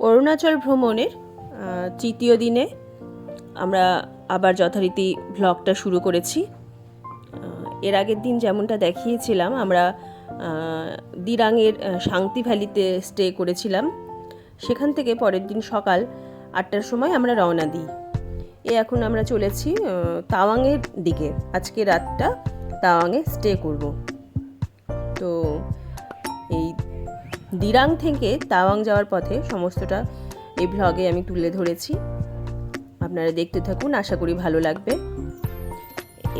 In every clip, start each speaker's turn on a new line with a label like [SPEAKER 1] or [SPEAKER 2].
[SPEAKER 1] অরুণাচল ভ্রমণের তৃতীয় দিনে আমরা আবার যথারীতি ভ্লগটা শুরু করেছি। এর আগের দিন যেমনটা দেখিয়েছিলাম আমরা আহ, দিরাংয়ের শান্তি ভ্যালিতে স্টে করেছিলাম। সেখান থেকে পরের দিন সকাল আটটার সময় আমরা রওনা দিই। এ এখন আমরা চলেছি তাওয়াংয়ের দিকে। আজকে রাতটা তাওয়াংয়ে স্টে করব। তো এই দিরাং থেকে তাওয়াং যাওয়ার পথে সমস্তটা এই ভ্লগে আমি তুলে ধরেছি। আপনারা দেখতে থাকুন, আশা করি ভালো লাগবে।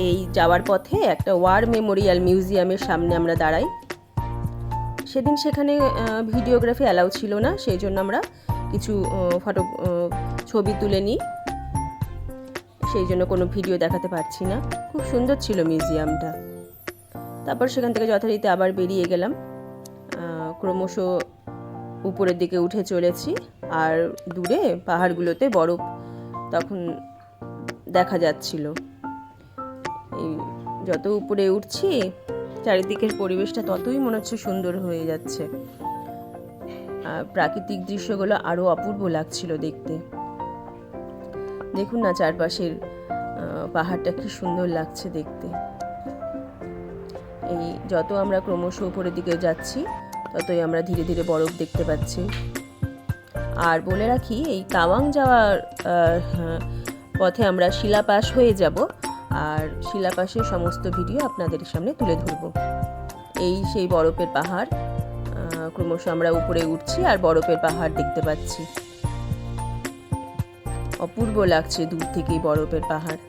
[SPEAKER 1] এই যাওয়ার পথে একটা ওয়ার মেমোরিয়াল মিউজিয়ামের সামনে আমরা দাঁড়াই। সেদিন সেখানে ভিডিওগ্রাফি অ্যালাউ ছিল না, সেই জন্য আমরা কিছু ফটো ছবি তুলে নিই। সেই জন্য কোনো ভিডিও দেখাতে পারছি না। খুব সুন্দর ছিল মিউজিয়ামটা। তারপর সেখান থেকে যথারীতি আবার বেরিয়ে গেলাম। ক্রমশ উপরের দিকে উঠে চলেছি। আর দূরে পাহাড়গুলোতে বরফ তখন দেখা যাচ্ছিল। এই যত উপরে উঠছি, চারিদিকের পরিবেশটা ততই মনে হচ্ছে সুন্দর হয়ে যাচ্ছে। প্রাকৃতিক দৃশ্যগুলো আরও অপূর্ব লাগছিল দেখতে। দেখুন না চারপাশের পাহাড়টা কি সুন্দর লাগছে দেখতে। এই যত আমরা ক্রমশ উপরের দিকে যাচ্ছি ততই আমরা ধীরে ধীরে বরফ দেখতে পাচ্ছি। আর বলে রাখি, এই তাওয়াং যাওয়ার পথে আমরা শিলাপাস হয়ে যাব। আর শিলাপাসের সমস্ত ভিডিও আপনাদের সামনে তুলে ধরব। এই সেই বরফের পাহাড় ক্রমশ আমরা উপরে উঠছি আর বরফের পাহাড় দেখতে পাচ্ছি। অপূর্ব লাগছে দূর থেকেই বরফের পাহাড়।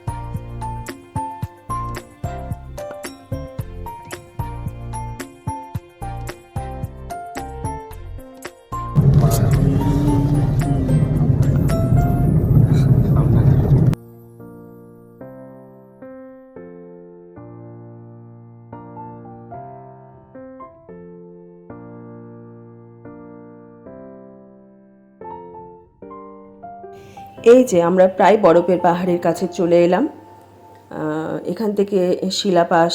[SPEAKER 1] এই যে আমরা প্রায় বরফের পাহাড়ের কাছে চলে এলাম। এখান থেকে শিলাপাস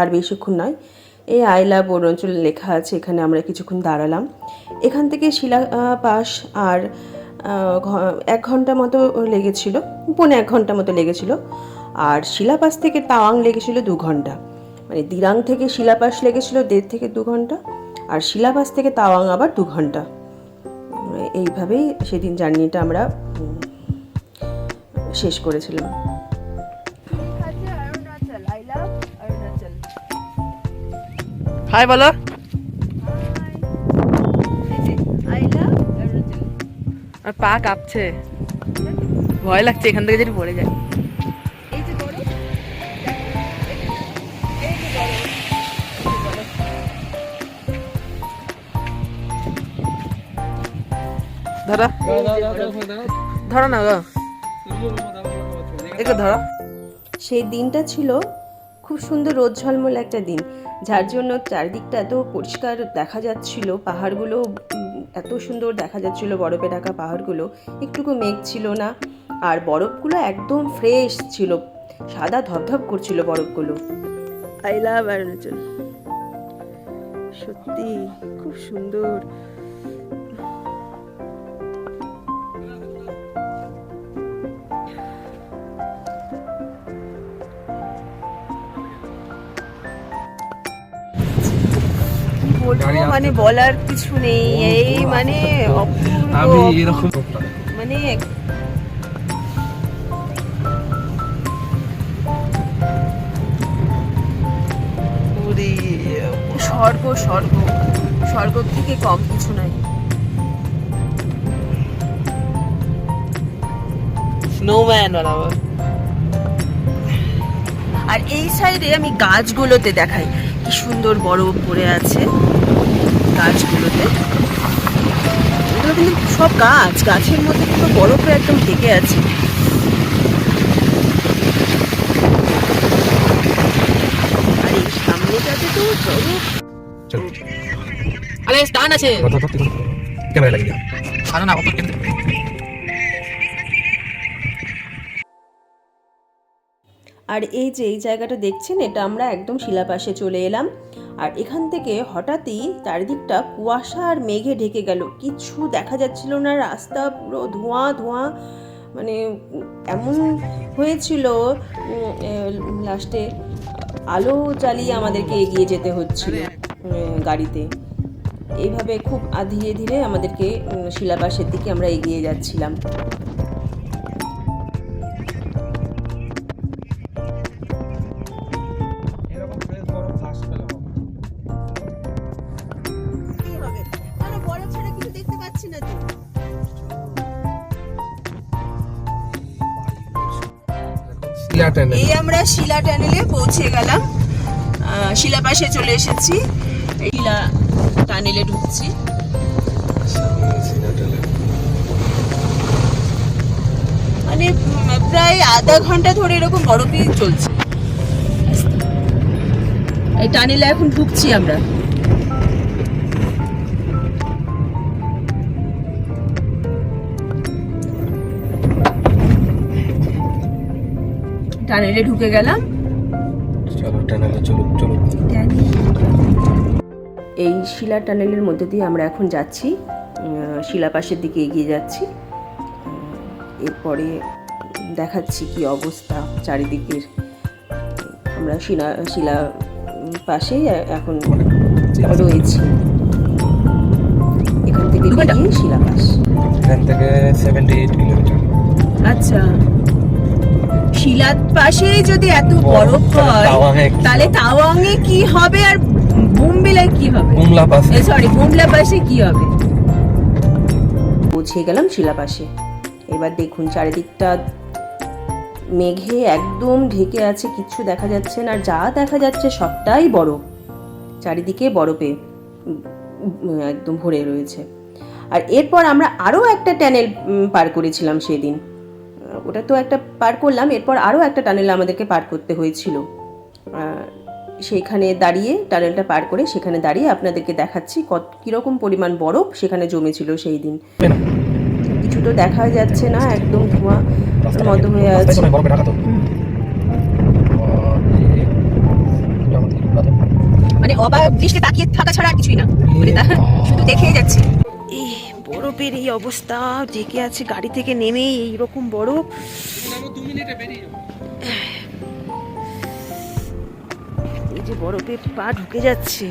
[SPEAKER 1] আর বেশিক্ষণ নয়, এই আইলা বরঞ্চল লেখা আছে, এখানে আমরা কিছুক্ষণ দাঁড়ালাম। এখান থেকে শিলাপাস আর এক ঘণ্টা মতো লেগেছিল, পৌনে এক ঘণ্টা মতো লেগেছিল। আর শিলাপাস থেকে তাওয়াং লেগেছিল দু ঘণ্টা। মানে দিরাং থেকে শিলাপাস লেগেছিল দেড় থেকে দু ঘণ্টা, আর শিলাপাস থেকে তাওয়াং আবার দু ঘণ্টা। এইভাবেই সেদিন জার্নিটা আমরা শেষ করেছিলাম।
[SPEAKER 2] হাই বলো। আর পা কাঁপছে। ভয় লাগছে, এখান থেকে যদি পড়ে যায়। ধরো। ধরো না গো ধরো।
[SPEAKER 1] সেই দিনটা ছিল খুব সুন্দর রোদ ঝলমল একটা দিন। যার জন্য চারিদিকটা এত পরিষ্কার দেখা যাচ্ছিল পাহাড়গুলো এত সুন্দর দেখা যাচ্ছিল বরফে ঢাকা পাহাড়গুলো। একটুকু মেঘ ছিল না আর বরফগুলো একদম ফ্রেশ ছিল। সাদা ধপধপ করছিল বরফগুলো। আই লাভ অরুণাচল সত্যি খুব সুন্দর। বলব মানে বলার কিছু নেই। এই মানে
[SPEAKER 3] আমি এরকম
[SPEAKER 1] মানে স্বর্গ স্বর্গ। স্বর্গ থেকে কম কিছু নাই।
[SPEAKER 2] স্নোম্যান বানাবো
[SPEAKER 1] আর এই সাইডে আমি গাছগুলোতে দেখাই। কি সুন্দর বরফ পড়ে আছে। গাছগুলোতে। এগুলো কিন্তু সব গাছ গাছের মধ্যে কিন্তু বরফে একদম ঢেকে আছে। আর এই সামনেটাতে তো
[SPEAKER 3] চলো।
[SPEAKER 2] আরে স্টান আছে।
[SPEAKER 3] ক্যামেরা লাগিয়ে দাও।
[SPEAKER 2] আরে না
[SPEAKER 1] আর এই যে এই জায়গাটা দেখছেন, এটা আমরা একদম শিলাপাশে চলে এলাম। আর এখান থেকে হঠাৎই চারিদিকটা কুয়াশা আর মেঘে ঢেকে গেল। কিছু দেখা যাচ্ছিল না, রাস্তা পুরো ধোঁয়া ধোঁয়া মানে এমন হয়েছিল লাস্টে আলো জ্বালিয়ে আমাদেরকে এগিয়ে যেতে হচ্ছিল গাড়িতে। এইভাবে খুব ধীরে ধীরে আমাদেরকে শিলাপাশের দিকে আমরা এগিয়ে যাচ্ছিলাম।
[SPEAKER 3] শিলা টেনে
[SPEAKER 1] এই আমরা শিলা টানেলে পৌঁছে গেলাম। শিলা পাশে চলে এসেছি। শিলা টানেলে ঢুকছি। মানে প্রায় আধা ঘণ্টা ধরে এরকম বরফই চলছে। এই টানেলে এখন ঢুকছি আমরা। টানেলে ঢুকে গেলাম।
[SPEAKER 3] চলো টেনেলে চলো চলো
[SPEAKER 1] এই শিলা টানেলের মধ্যে দিয়ে আমরা এখন যাচ্ছি। শিলাপাশের দিকে এগিয়ে যাচ্ছি। এরপরে দেখাচ্ছি কি অবস্থা চারিদিকের। আমরা শিলা শিলা পাশেই এখন রয়েছি। এখান থেকে বেরিয়ে শিলাপাশ
[SPEAKER 3] এখান থেকে সেভেন্টি এইট কিলোমিটার
[SPEAKER 1] আচ্ছা। শিলার পাশে যদি এত
[SPEAKER 3] বরফ,
[SPEAKER 1] বরফ
[SPEAKER 3] তাহলে
[SPEAKER 1] হয়
[SPEAKER 3] তাওয়াংয়ে কি
[SPEAKER 1] তাহলে তাওয়াংয়ে কি হবে আর বুমবেলায় কি হবে?
[SPEAKER 3] কুমলা পাস
[SPEAKER 1] সরি বুমলা পাশে কি হবে? পৌঁছে গেলাম শিলাপাশে এবার দেখুন চারিদিকটা মেঘে একদম ঢেকে আছে কিচ্ছু দেখা যাচ্ছে না আর যা দেখা যাচ্ছে সবটাই বরফ। চারিদিকে বরফে একদম ভরে রয়েছে। আর এরপর আমরা আরও একটা ট্যানেল পার করেছিলাম সেদিন। ওটা তো একটা পার করলাম এরপর আরও একটা টানেল আমাদেরকে পার করতে হয়েছিল। সেইখানে দাঁড়িয়ে টানেলটা পার করে সেখানে দাঁড়িয়ে আপনাদেরকে দেখাচ্ছি কত কীরকম পরিমাণ বরফ সেখানে জমেছিল সেই দিন। কিছু তো দেখা যাচ্ছে না একদম ধোঁয়া মতো হয়ে আছে। মানে অবাক দৃষ্টি তাকিয়ে থাকা ছাড়া আর কিছুই না। মানে শুধু দেখেই যাচ্ছি। বরফের এই অবস্থা ডেকে আছে গাড়ি থেকে নেমে এইরকম বরফ এই যে বরফে পা ঢুকে যাচ্ছে।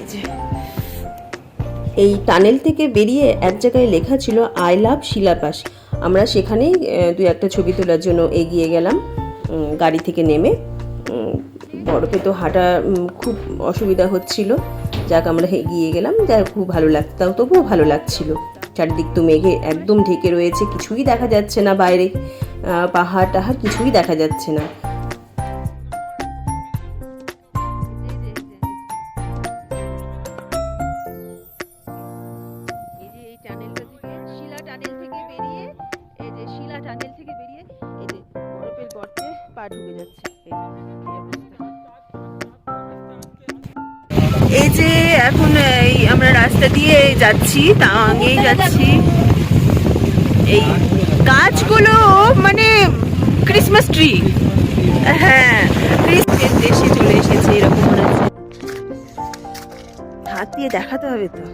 [SPEAKER 1] এই যে। এই টানেল থেকে বেরিয়ে এক জায়গায় লেখা ছিল আই লাভ শিলাপাস আমরা সেখানেই আহ, দু একটা ছবি তোলার জন্য এগিয়ে গেলাম গাড়ি থেকে নেমে। বরফে তো হাঁটা খুব অসুবিধা হচ্ছিল। যাক আমরা এগিয়ে গেলাম। যা খুব ভালো লাগতাম তবুও ভালো লাগছিল। চারিদিক তো মেঘে একদম ঢেকে রয়েছে, কিছুই দেখা যাচ্ছে না বাইরে। পাহাড় টাহাড় কিছুই দেখা যাচ্ছে না। এখন এই আমরা রাস্তা দিয়ে যাচ্ছি তাওয়াঙ্গেই যাচ্ছি। এই গাছগুলো মানে ক্রিসমাস ট্রি হ্যাঁ ক্রিসমাস দেশে চলে এসেছে এরকম মনে হচ্ছে। হাত দিয়ে দেখাতে হবে তো।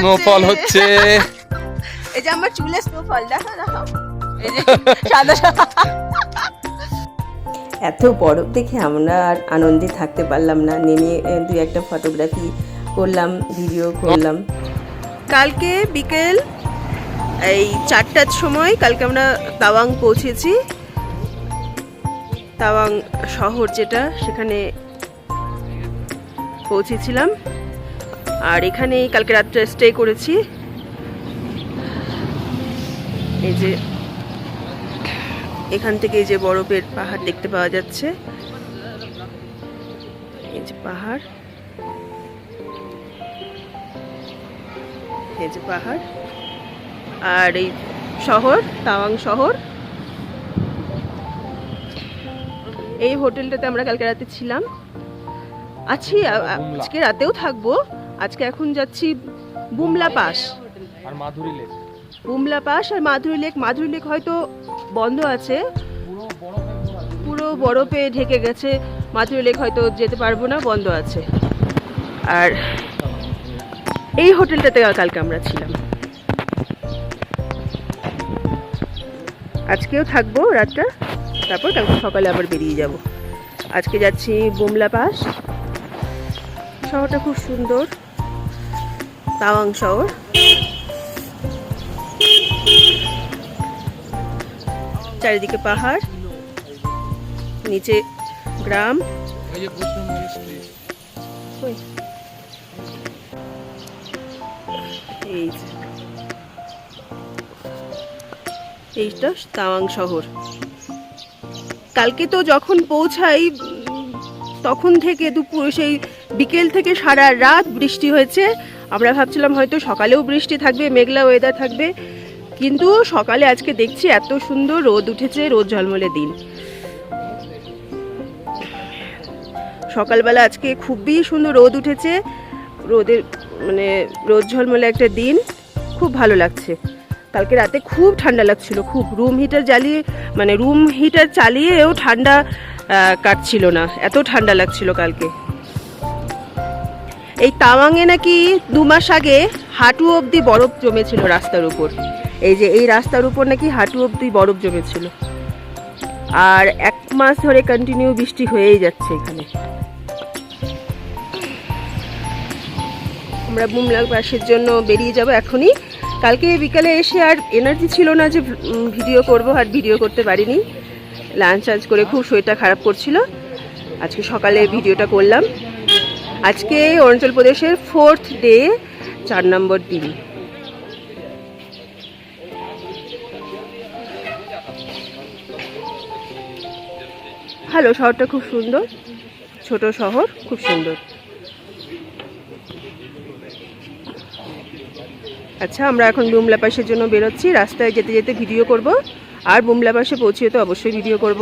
[SPEAKER 1] স্নোফল
[SPEAKER 2] হচ্ছে।
[SPEAKER 1] এই যে আমার চুলে স্নোফল দেখো দেখো এই যে সাদা সাদা। এত বরফ দেখে আমরা আর আনন্দে থাকতে পারলাম না। নেমে দু একটা ফটোগ্রাফি করলাম ভিডিও করলাম। কালকে বিকেল এই চারটার সময় কালকে আমরা তাওয়াং পৌঁছেছি। তাওয়াং শহর যেটা সেখানে পৌঁছেছিলাম। আর এখানেই কালকে রাত্রে স্টে করেছি। এই যে এখান থেকে এই যে বরফের পাহাড় দেখতে পাওয়া যাচ্ছে। এই যে পাহাড়। এই যে পাহাড়। আর এই শহর তাওয়াং শহর। এই হোটেলটাতে আমরা কালকে রাতে ছিলাম। আছি আজকে রাতেও থাকব। আজকে এখন যাচ্ছি বুমলা পাস।
[SPEAKER 3] আর মাধুরী লেক।
[SPEAKER 1] বুমলা পাস আর মাধুরী লেক। মাধুরী লেক হয়তো বন্ধ আছে। পুরো বরফে ঢেকে গেছে। মাধুরী লেক হয়তো যেতে পারব না, বন্ধ আছে। আর এই হোটেলটাতে কালকে আমরা ছিলাম। আজকেও থাকব রাতটা। তারপর কালকে সকালে আবার বেরিয়ে যাব। আজকে যাচ্ছি বুমলা পাস শহরটা খুব সুন্দর। তাওয়াং শহর। চারিদিকে পাহাড়, নিচে গ্রাম। এইটা তাওয়াং শহর। কালকে তো যখন পৌঁছাই, তখন থেকে দুপুর, সেই বিকেল থেকে সারা রাত বৃষ্টি হয়েছে। আমরা ভাবছিলাম হয়তো সকালেও বৃষ্টি থাকবে, মেঘলা ওয়েদার থাকবে। কিন্তু সকালে আজকে দেখছি এত সুন্দর রোদ উঠেছে, রোদ ঝলমলে দিন। সকালবেলা আজকে খুবই সুন্দর রোদ উঠেছে, রোদের মানে রোদ ঝলমলে একটা দিন, খুব ভালো লাগছে। কালকে রাতে খুব ঠান্ডা লাগছিল, খুব রুম হিটার জ্বালিয়ে মানে রুম হিটার চালিয়েও ঠান্ডা কাটছিল না, এত ঠান্ডা লাগছিল কালকে। এই তাওয়াংয়ে নাকি দু মাস আগে হাঁটু অবধি বরফ জমেছিল রাস্তার উপর। এই যে এই রাস্তার উপর নাকি হাঁটু অবধি বরফ জমেছিল। আর এক মাস ধরে কন্টিনিউ বৃষ্টি হয়েই যাচ্ছে এখানে। আমরা বুমলা বাসের জন্য বেরিয়ে যাব এখনই। কালকে বিকালে এসে আর এনার্জি ছিল না যে ভিডিও করব আর ভিডিও করতে পারিনি। লাঞ্চ আজ করে খুব শরীরটা খারাপ করছিল। আজকে সকালে ভিডিওটা করলাম। আজকে অরুণাচল প্রদেশের ফোর্থ ডে চার নম্বর দিন। ভালো শহরটা খুব সুন্দর। ছোট শহর, খুব সুন্দর। আচ্ছা আমরা এখন বুমলা পাশের জন্য বেরোচ্ছি। রাস্তায় যেতে যেতে ভিডিও করব। আর বুমলা পাশে পৌঁছিয়ে তো অবশ্যই ভিডিও করব।